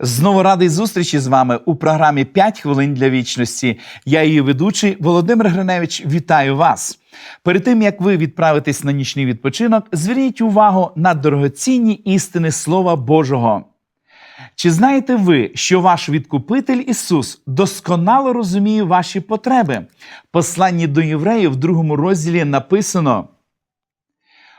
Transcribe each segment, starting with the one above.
Знову радий зустрічі з вами у програмі «5 хвилин для вічності. Я її ведучий Володимир Гриневич. Вітаю вас. Перед тим як ви відправитесь на нічний відпочинок, зверніть увагу на дорогоцінні істини Слова Божого. Чи знаєте ви, що ваш відкупитель Ісус досконало розуміє ваші потреби? Посланні до євреїв в другому розділі написано.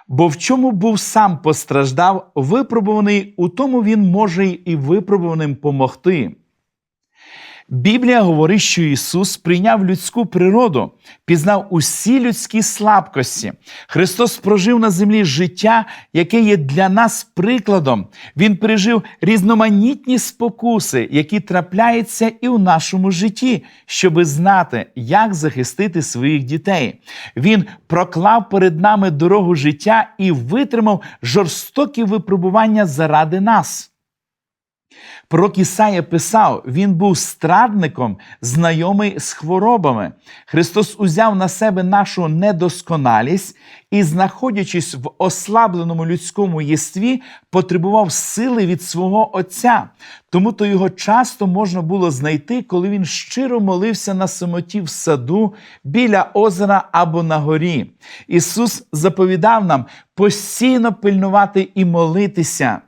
Бо в чому був сам постраждав, випробуваний, у тому він може і випробуваним помогти. Біблія говорить, що Ісус прийняв людську природу, пізнав усі людські слабкості. Христос прожив на землі життя, яке є для нас прикладом. Він пережив різноманітні спокуси, які трапляються і у нашому житті, щоби знати, як захистити своїх дітей. Він проклав перед нами дорогу життя і витримав жорстокі випробування заради нас. Пророк Ісая писав, він був страдником, знайомий з хворобами. Христос узяв на себе нашу недосконалість і, знаходячись в ослабленому людському єстві, потребував сили від свого Отця. Тому то його часто можна було знайти, коли він щиро молився на самоті в саду, біля озера або на горі. Ісус заповідав нам постійно пильнувати і молитися.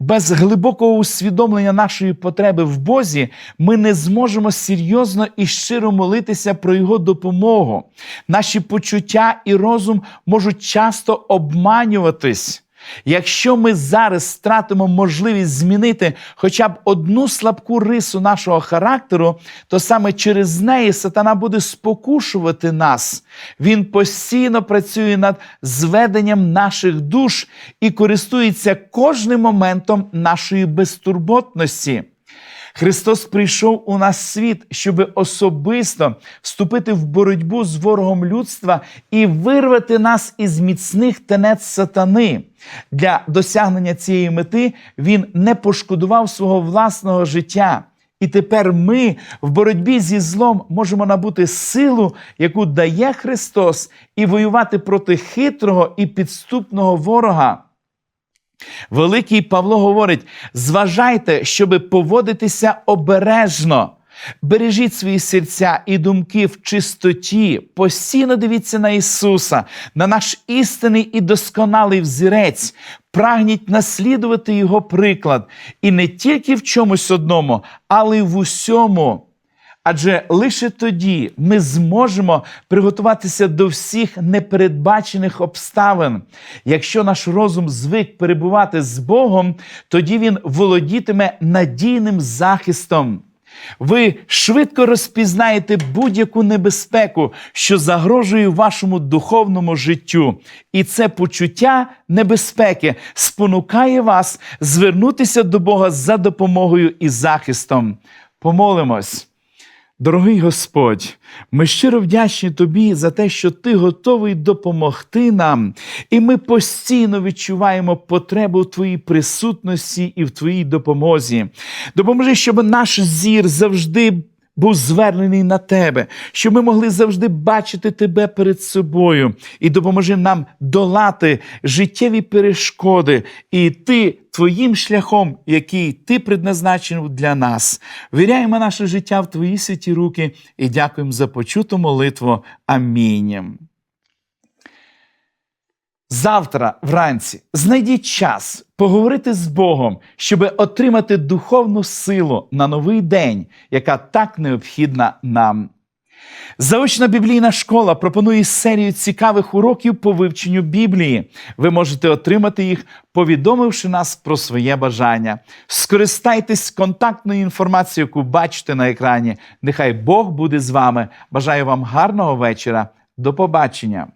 Без глибокого усвідомлення нашої потреби в Бозі ми не зможемо серйозно і щиро молитися про Його допомогу. Наші почуття і розум можуть часто обманюватись. Якщо ми зараз стратимо можливість змінити хоча б одну слабку рису нашого характеру, то саме через неї сатана буде спокушувати нас. Він постійно працює над зведенням наших душ і користується кожним моментом нашої безтурботності. Христос прийшов у нас світ, щоб особисто вступити в боротьбу з ворогом людства і вирвати нас із міцних тенець сатани. Для досягнення цієї мети він не пошкодував свого власного життя. І тепер ми в боротьбі зі злом можемо набути силу, яку дає Христос, і воювати проти хитрого і підступного ворога. Великий Павло говорить: зважайте, щоби поводитися обережно. Бережіть свої серця і думки в чистоті, постійно дивіться на Ісуса, на наш істинний і досконалий взірець. Прагніть наслідувати Його приклад і не тільки в чомусь одному, але й в усьому. Адже лише тоді ми зможемо приготуватися до всіх непередбачених обставин. Якщо наш розум звик перебувати з Богом, тоді він володітиме надійним захистом. Ви швидко розпізнаєте будь-яку небезпеку, що загрожує вашому духовному життю. І це почуття небезпеки спонукає вас звернутися до Бога за допомогою і захистом. Помолимось. Дорогий Господь, ми щиро вдячні Тобі за те, що Ти готовий допомогти нам, і ми постійно відчуваємо потребу в Твоїй присутності і в Твоїй допомозі. Допоможи, щоб наш зір завжди був звернений на тебе, щоб ми могли завжди бачити тебе перед собою, і допоможи нам долати життєві перешкоди і йти твоїм шляхом, який ти предназначив для нас. Віряємо наше життя в твої святі руки і дякуємо за почуту молитву. Амінь. Завтра вранці знайдіть час поговорити з Богом, щоб отримати духовну силу на новий день, яка так необхідна нам. Заочна біблійна школа пропонує серію цікавих уроків по вивченню Біблії. Ви можете отримати їх, повідомивши нас про своє бажання. Скористайтесь контактною інформацією, яку бачите на екрані. Нехай Бог буде з вами. Бажаю вам гарного вечора. До побачення!